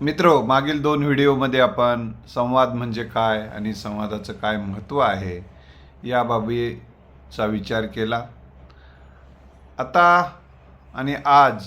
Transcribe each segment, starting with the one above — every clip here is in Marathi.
मित्र मागील दोन व्हिडिओमध्ये आपण संवाद म्हणजे काय आणि संवादाचं काय महत्त्व आहे या बाबीचा विचार केला. आता आणि आज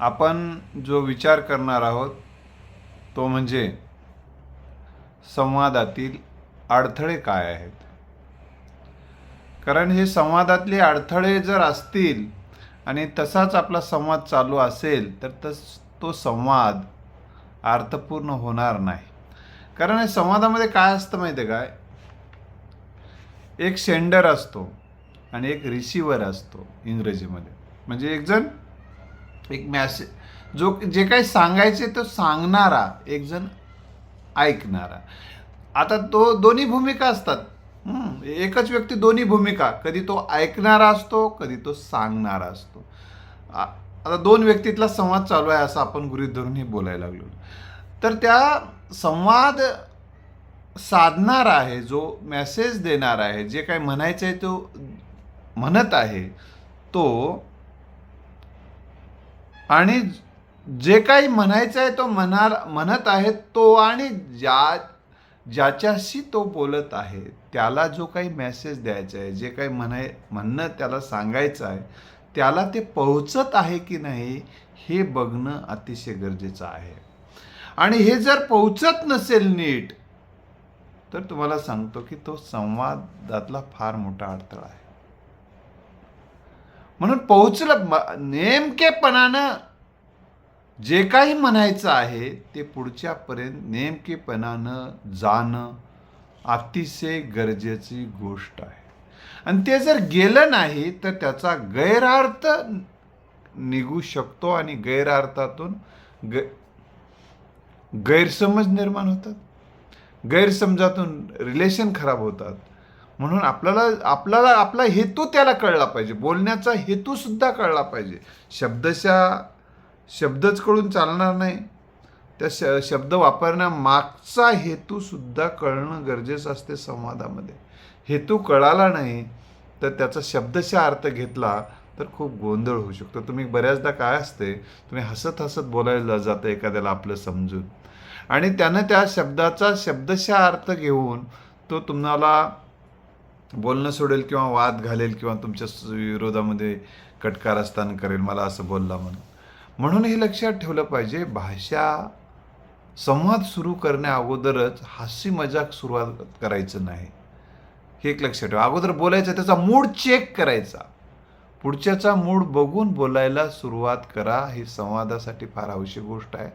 आपण जो विचार करणार आहोत तो म्हणजे संवादातील अडथळे काय आहेत? कारण हे संवादातले अडथळे जर असतील आणि तसाच आपला संवाद चालू असेल तर तस तो संवाद अर्थपूर्ण होणार नाही. कारण हे संवादामध्ये काय असतं माहिती आहे काय एक सेंडर असतो आणि एक रिसिव्हर असतो इंग्रजीमध्ये. म्हणजे एकजण एक मॅसेज जो जे काही सांगायचे तो सांगणारा एक जण ऐकणारा. आता तो दोन्ही भूमिका असतात. एकच व्यक्ती दोन्ही भूमिका कधी तो ऐकणारा असतो कधी तो सांगणारा असतो. आता दोन व्यक्तीतला संवाद चालू आहे असं आपण गृहित धरून हे बोलायला लागलो. तर त्या संवाद साधणार आहे जो मेसेज देणार आहे जे काही म्हणायचं आहे तो म्हणत आहे तो आणि जे काही म्हणायचं आहे तो म्हणार म्हणत आहे तो आणि ज्या ज्याच्याशी तो बोलत आहे त्याला जो काही मेसेज द्यायचा आहे जे काही म्हणाय म्हणणं त्याला सांगायचं आहे त्याला ते पोहोचत आहे की नाही हे बघणं अतिशय गरजेचं आहे. आणि हे जर पोहोचत नसेल नीट तर तुम्हाला सांगतो की तो संवादातला फार मोठा अडथळा आहे. म्हणून पोहोचलं नेमकेपणानं जे काही म्हणायचं आहे ते पुढच्यापर्यंत नेमकेपणानं जाणं अतिशय गरजेची गोष्ट आहे. आणि ते जर गेलं नाही तर त्याचा गैरार्थ निघू शकतो आणि गैरार्थातून ग गैरसमज निर्माण होतात. गैरसमजातून रिलेशन खराब होतात. म्हणून आपल्याला आपल्याला आपला हेतू त्याला कळला पाहिजे. बोलण्याचा हेतूसुद्धा कळला पाहिजे. शब्दशा शब्दच कळून चालणार नाही. त्या श शब्द वापरण्यामागचा हेतूसुद्धा कळणं गरजेचं असते संवादामध्ये. हेतू कळाला नाही तर त्याचा शब्दशः अर्थ घेतला तर खूप गोंधळ होऊ शकतो. तुम्ही बऱ्याचदा काय असते तुम्ही हसत हसत बोलायला जातं एखाद्याला आपलं समजून. आणि त्यानं त्या शब्दाचा शब्दशः अर्थ घेऊन तो तुम्हाला बोलणं सोडेल किंवा वाद घालेल किंवा तुमच्या विरोधामध्ये कटकारस्थान करेल मला असं बोलला म्हणून. म्हणून हे लक्षात ठेवलं पाहिजे भाषा संवाद सुरू करण्या अगोदरच हास्य मजाक सुरुवात करायचं नाही. हे एक लक्षात ठेवा. अगोदर बोलायचं त्याचा मूड चेक करायचा. पुढच्याचा मूड बघून बोलायला सुरुवात करा. ही संवादासाठी फार आवश्यक गोष्ट आहे.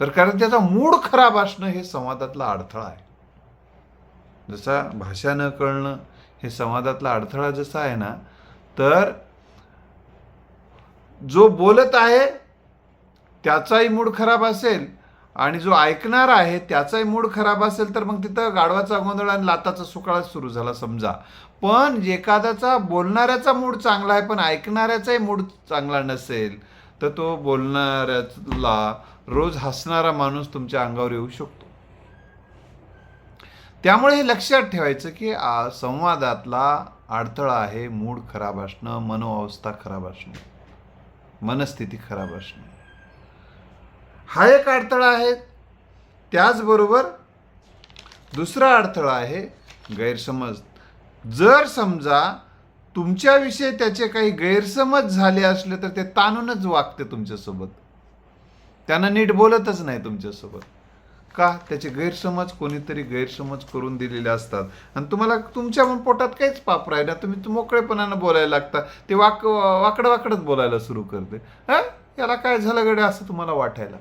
तर कारण त्याचा मूड खराब असणं हे संवादातला अडथळा आहे. जसा भाषा न कळणं हे संवादातला अडथळा जसा आहे ना तर जो बोलत आहे त्याचाही मूड खराब असेल आणि जो ऐकणार आहे त्याचाही मूड खराब असेल तर मग तिथं गाढवाचा गोंधळ आणि लाताचा सुकाळच सुरू झाला समजा. पण एखाद्याचा बोलणाऱ्याचा मूड चांगला आहे पण ऐकणाऱ्याचाही मूड चांगला नसेल तर तो बोलणाऱ्याला रोज हसणारा माणूस तुमच्या अंगावर येऊ शकतो. त्यामुळे हे लक्षात ठेवायचं की संवादातला अडथळा आहे मूड खराब असणं मनोअवस्था खराब असणं मनस्थिती खराब असणं. हा एक अडथळा आहे. त्याचबरोबर दुसरा अडथळा आहे गैरसमज. जर समजा तुमच्याविषयी त्याचे काही गैरसमज झाले असले तर ते ताणूनच वागते तुमच्यासोबत. त्यांना नीट बोलतच नाही तुमच्यासोबत. का? त्याचे गैरसमज कोणीतरी गैरसमज करून दिलेले असतात. आणि तुम्हाला तुमच्या पण पोटात काहीच पाप राहिला तुम्ही मोकळेपणानं बोलायला लागता. ते वाक वाकडं वाकडंच बोलायला सुरू करते. हां? याला काय झालं गडे असं तुम्हाला वाटायला.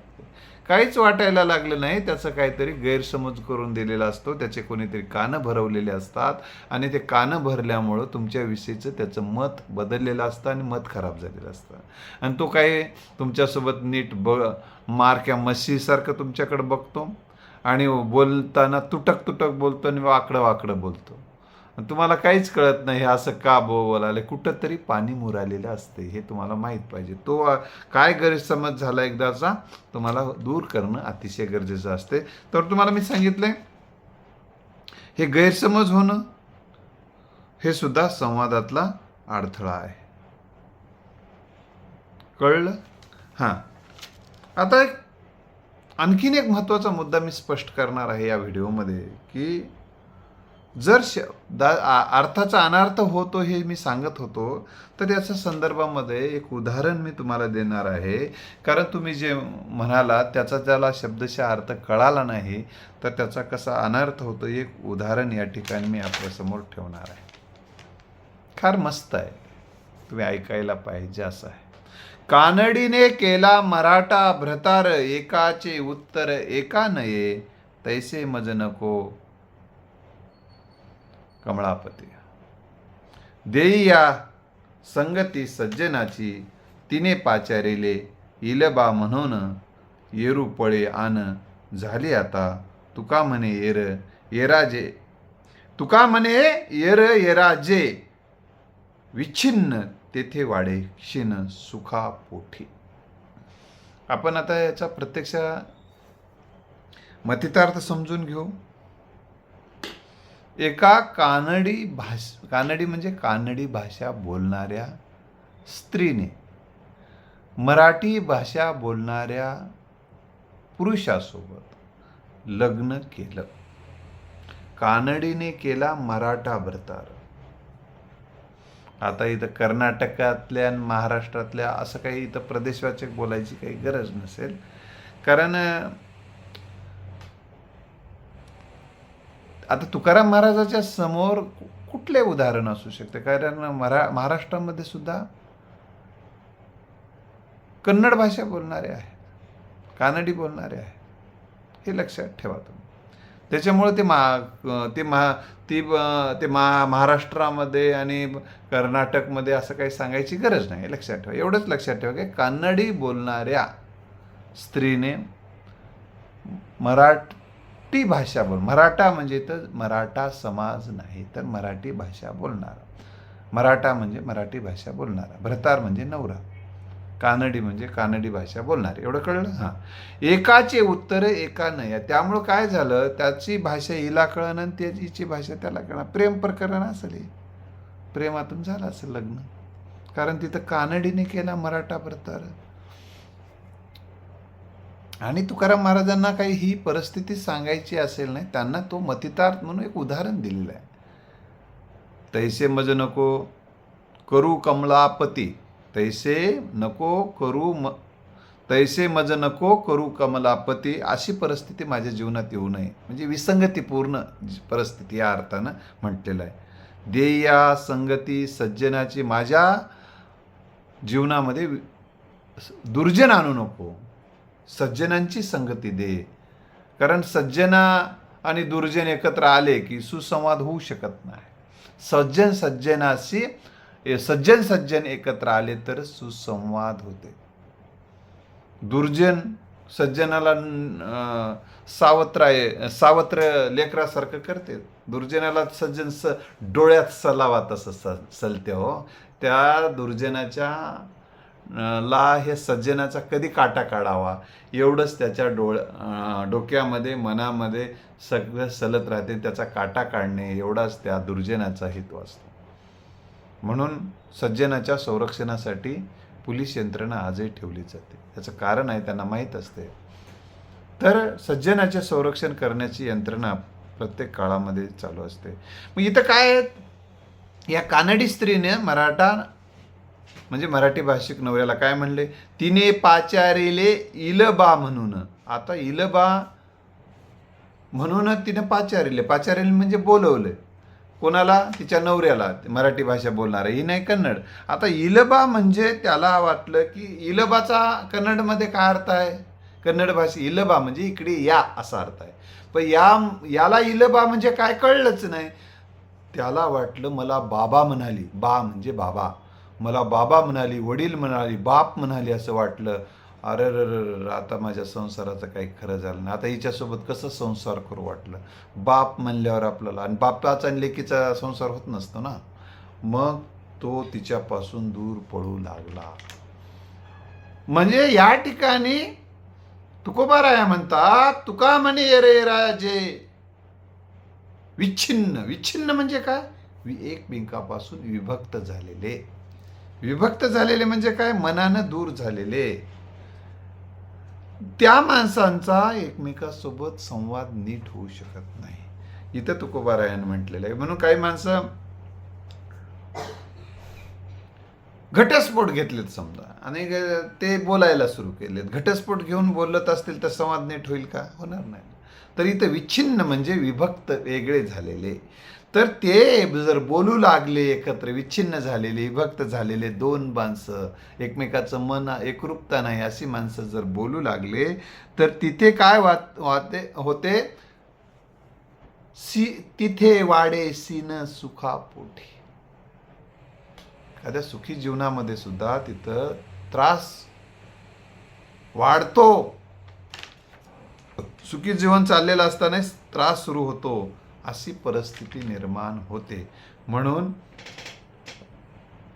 काहीच वाटायला लागलं नाही. त्याचं काहीतरी गैरसमज करून दिलेला असतो. त्याचे कोणीतरी कानं भरवलेले असतात आणि ते कानं भरल्यामुळं तुमच्याविषयीचं त्याचं मत बदललेलं असतं आणि मत खराब झालेलं असतं. आणि तो काय तुमच्यासोबत नीट ब मारक्या मशीसारखं तुमच्याकडं बघतो आणि बोलताना तुटक तुटक बोलतो आणि वाकडं वाकडं बोलतो. तुम्हाला काहीच कळत नाही हे असं का बो बोलायला कुठं तरी पाणी मुरालेलं असते हे तुम्हाला माहीत पाहिजे. तो काय गैरसमज झाला एकदाचा तुम्हाला दूर करणं अतिशय गरजेचं असते तर तुम्हाला मी सांगितलंय हे गैरसमज होणं हे सुद्धा संवादातला अडथळा आहे. कळलं? हां. आता एक आणखीन एक महत्त्वाचा मुद्दा मी स्पष्ट करणार आहे या व्हिडिओमध्ये की जर श दा अर्थाचा अनार्थ होतो हे मी सांगत होतो तर याच्या संदर्भामध्ये एक उदाहरण मी तुम्हाला देणार आहे. कारण तुम्ही जे म्हणाला त्याचा त्याला शब्दशः अर्थ कळाला नाही तर त्याचा कसा अनर्थ होतो एक उदाहरण या ठिकाणी मी आपल्यासमोर ठेवणार आहे. फार मस्त आहे. तुम्ही ऐकायला पाहिजे असं आहे. कानडीने केला मराठा भ्रतार एकाचे उत्तर एका नये तैसे मज नको कमळापती. देई या संगती सज्जनाची तिने पाचारिले इलबा म्हणून येरू पळे आन झाली आता तुका म्हणे येर येराजे. तुका म्हणे येर येराजे. विच्छिन्न तेथे वाडे क्षीण सुखा पोठी आपण आता याचा प्रत्यक्ष मतितार्थ समजून घेऊ. एका कानडी भाष कानडी म्हणजे कानडी भाषा बोलणाऱ्या स्त्रीने मराठी भाषा बोलणाऱ्या पुरुषासोबत लग्न केलं. कानडीने केला मराठा भरतार आता इथं कर्नाटकातल्या आणि महाराष्ट्रातल्या असं काही इथं प्रदेशवाचक बोलायची काही गरज नसेल. कारण आता तुकाराम महाराजाच्या समोर कु- कुठले उदाहरण असू शकते? कारण मरा महाराष्ट्रामध्ये सुद्धा कन्नड भाषा बोलणारे आहेत. कानडी बोलणारे आहेत. हे लक्षात ठेवा तुम्ही. त्याच्यामुळे ते मा ते महा ती ते मा महाराष्ट्रामध्ये आणि कर्नाटकमध्ये असं काही सांगायची गरज नाही. लक्षात ठेवा. एवढंच लक्षात ठेवा की कानडी बोलणाऱ्या स्त्रीने मराठ भाषा बोल मराठा म्हणजे तर मराठा समाज नाही तर मराठी भाषा बोलणारा. मराठा म्हणजे मराठी भाषा बोलणारा. भ्रतार म्हणजे नवरा. कानडी म्हणजे कानडी भाषा बोलणार. एवढं कळलं? हां. एकाचे उत्तर एका नया त्यामुळं काय झालं? त्याची भाषा हिला कळणं आणि त्याची भाषा त्याला कळणार प्रेम प्रकरण असेल हे. प्रेमातून झालं असेल लग्न. कारण तिथं कानडीने केला मराठा भरतार. आणि तुकाराम महाराजांना काही ही परिस्थिती सांगायची असेल नाही त्यांना तो मतितार्थ म्हणून एक उदाहरण दिलेलं आहे. तैसे मज नको करू कमलापती तैसे नको करू म तैसे मज नको करू कमलापती अशी परिस्थिती माझ्या जीवनात येऊ नये. म्हणजे विसंगतीपूर्ण परिस्थिती या अर्थानं म्हटलेलं आहे. देया संगती सज्जनाची माझ्या जीवनामध्ये दुर्जन आणू नको. सज्जनांची संगती दे. कारण सज्जना आणि दुर्जन एकत्र आले की सुसंवाद होऊ शकत नाही. सज्जन सज्जनाशी सज्जन सज्जन एकत्र आले तर सुसंवाद होते. दुर्जन सज्जनाला अं, सावत्र सावत्र लेकरासारखं करते. दुर्जनाला सज्जन स डोळ्यात सलावा तसं स सलते हो. त्या दुर्जनाच्या ला हे सज्जनाचा कधी काटा काढावा? एवढंच त्याच्या डोळ डोक्यामध्ये मनामध्ये सगळं सलत राहते. त्याचा काटा काढणे एवढाच त्या दुर्जनाचा हेतू असतो. म्हणून सज्जनाच्या संरक्षणासाठी पोलीस यंत्रणा आजही ठेवली जाते. याचं कारण आहे त्यांना माहीत असते. तर सज्जनाचे संरक्षण करण्याची यंत्रणा प्रत्येक काळामध्ये चालू असते. मग इथं काय आहे? या कानडी स्त्रीने मराठा म्हणजे मराठी भाषिक नवऱ्याला काय म्हणले? तिने पाचारिले इलबा म्हणून. आता इलबा म्हणून तिने पाचारिले. पाचारिले म्हणजे बोलवले. कोणाला? तिच्या नवऱ्याला. मराठी भाषा बोलणार. ही नाही कन्नड. आता इलबा म्हणजे त्याला वाटलं की इलबाचा कन्नडमध्ये काय अर्थ आहे? कन्नड भाषा इलबा म्हणजे इकडे या असा अर्थ आहे. पण या याला इलबा म्हणजे काय कळलंच नाही. त्याला वाटलं मला बाबा म्हणाली. बा म्हणजे बाबा. मला बाबा म्हणाली वडील म्हणाली बाप म्हणाली असं वाटलं. अरे र आता माझ्या संसाराचं काही खरं झालं नाही. आता हिच्यासोबत कसं संसार करू वाटलं? बाप म्हणल्यावर आपल्याला आणि बापाचा आणि लेकीचा संसार होत नसतो ना? मग तो तिच्यापासून दूर पळू लागला. म्हणजे या ठिकाणी तुकोबाराया म्हणतात तुका म्हणे ये रे राजे. विच्छिन्न विच्छिन्न म्हणजे काय? वि- एकमेकापासून विभक्त झालेले. विभक्त झालेले म्हणजे काय? मनानं दूर झालेले. त्या माणसांचा एकमेकासोबत संवाद नीट होऊ शकत नाही. इथं तुकोबारायण म्हटलेलं आहे. म्हणून काही माणसं घटस्फोट घेतलेत समजा. आणि ते बोलायला सुरू केलेत. घटस्फोट घेऊन बोलत असतील तर संवाद नीट होईल का? होणार नाही. तर इथं विच्छिन्न म्हणजे विभक्त वेगळे झालेले. तर ते जर बोलू लागले एकत्र विच्छिन्न झालेले विभक्त झालेले दोन माणसं एकमेकाचं मन एकरूपता नाही अशी माणसं जर बोलू लागले तर तिथे काय वात वाते होते? सी तिथे वाडे सीन सुखापोटी. एखाद्या सुखी जीवनामध्ये सुद्धा तिथं त्रास वाढतो. सुखी जीवन चाललेलं असतानाच त्रास सुरू होतो. अशी परिस्थिती निर्माण होते. म्हणून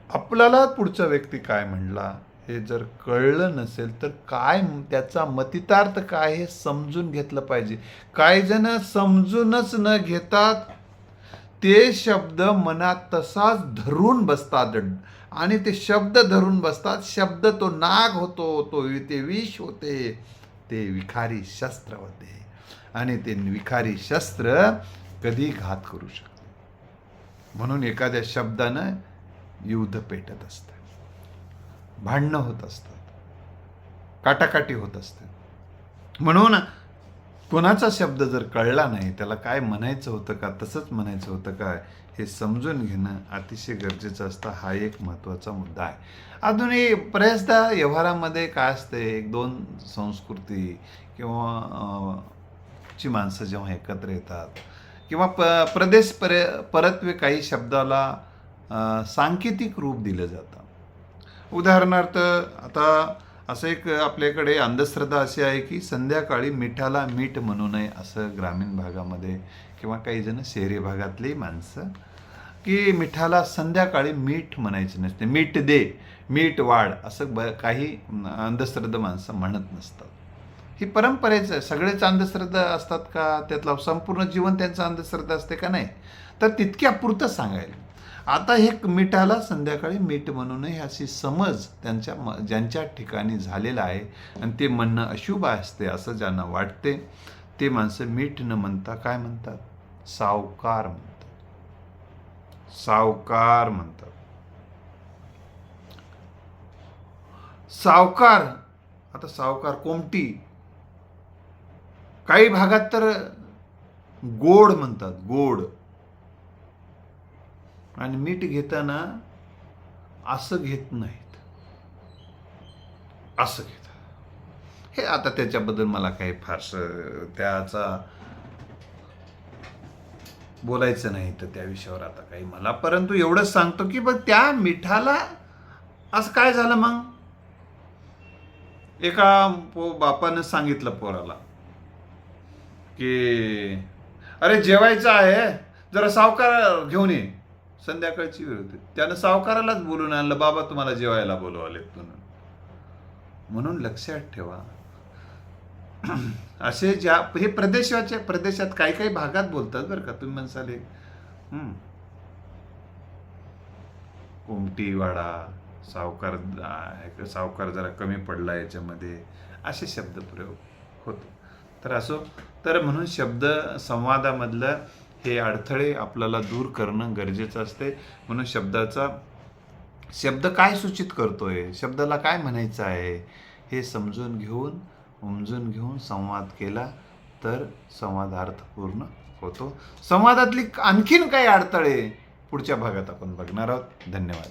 आपल्याला पुढचा व्यक्ती काय म्हणला हे जर कळलं नसेल तर काय त्याचा मतितार्थ काय हे समजून घेतलं पाहिजे. काही जण समजूनच न घेतात ते शब्द मनात तसाच धरून बसतात. आणि ते शब्द धरून बसतात शब्द तो नाग होतो तो ते विष होते ते विखारी शस्त्र होते. आणि ते विखारी शस्त्र कधी घात करू शकते. म्हणून एखाद्या शब्दानं युद्ध पेटत असतं. भांडणं होत असतात. काटाकाटी होत असते म्हणून कोणाचा शब्द जर कळला नाही त्याला काय म्हणायचं होतं का तसंच म्हणायचं होतं काय हे समजून घेणं अतिशय गरजेचं असतं. हा एक महत्त्वाचा मुद्दा आहे. अजूनही बऱ्याचदा व्यवहारामध्ये काय असते एक दोन संस्कृती किंवा ची माणसं जेव्हा एकत्र येतात किंवा प प्रदेश पर परत्वे काही शब्दाला सांकेतिक रूप दिलं जातं. उदाहरणार्थ आता असं एक आपल्याकडे अंधश्रद्धा अशी आहे की संध्याकाळी मिठाला मीठ म्हणू नये असं ग्रामीण भागामध्ये किंवा काही जण शहरी भागातली माणसं की मिठाला संध्याकाळी मीठ म्हणायचे नसते. मीठ दे मीठ वाढ असं ब काही अंधश्रद्धा माणसं म्हणत नसतात. ही परंपरेच आहे सगळेच अंधश्रद्धा असतात का? त्यातलं संपूर्ण जीवन त्यांचं अंधश्रद्धा असते का? नाही. तर तितक्या पुरतं सांगायला. आता हे मिठाला संध्याकाळी मीठ म्हणूनही अशी समज त्यांच्या म ज्यांच्या ठिकाणी झालेला आहे आणि ते म्हणणं अशुभ असते असं ज्यांना वाटते ते माणसं मीठ न म्हणता काय म्हणतात? सावकार म्हणतात. सावकार म्हणतात. सावकार आता सावकार कोमटी काही भागात तर गोड म्हणतात गोड. आणि मीठ घेताना असं घेत नाहीत. असं घेतात. हे आता त्याच्याबद्दल मला काही फारसं त्याचा बोलायचं नाही तर त्या विषयावर आता काही मला परंतु एवढंच सांगतो की बघ त्या मिठाला असं काय झालं मग? एका पो बापानं सांगितलं पोराला की अरे जेवायचं आहे जरा सावकार घेऊन ये. संध्याकाळची वेळ होती. त्यानं सावकारालाच बोलून आणलं बाबा तुम्हाला जेवायला बोलवालेत म्हणून. म्हणून लक्षात ठेवा. असे ज्या हे प्रदेशाच्या प्रदेशात काही काही भागात बोलतात बरं का तुम्ही म्हणसाले हे. वाडा सावकार सावकार जरा कमी पडला याच्यामध्ये असे शब्द प्रयोग होतो. तर असो तर म्हणून शब्द संवादामधलं हे अडथळे आपल्याला दूर करणं गरजेचं असते. म्हणून शब्दाचा शब्द काय सूचित करतोय? शब्दाला काय म्हणायचं आहे? हे समजून घेऊन उमजून घेऊन संवाद केला तर संवाद अर्थपूर्ण होतो. संवादातली आणखीन काही अडथळे पुढच्या भागात आपण बघणार आहोत. धन्यवाद.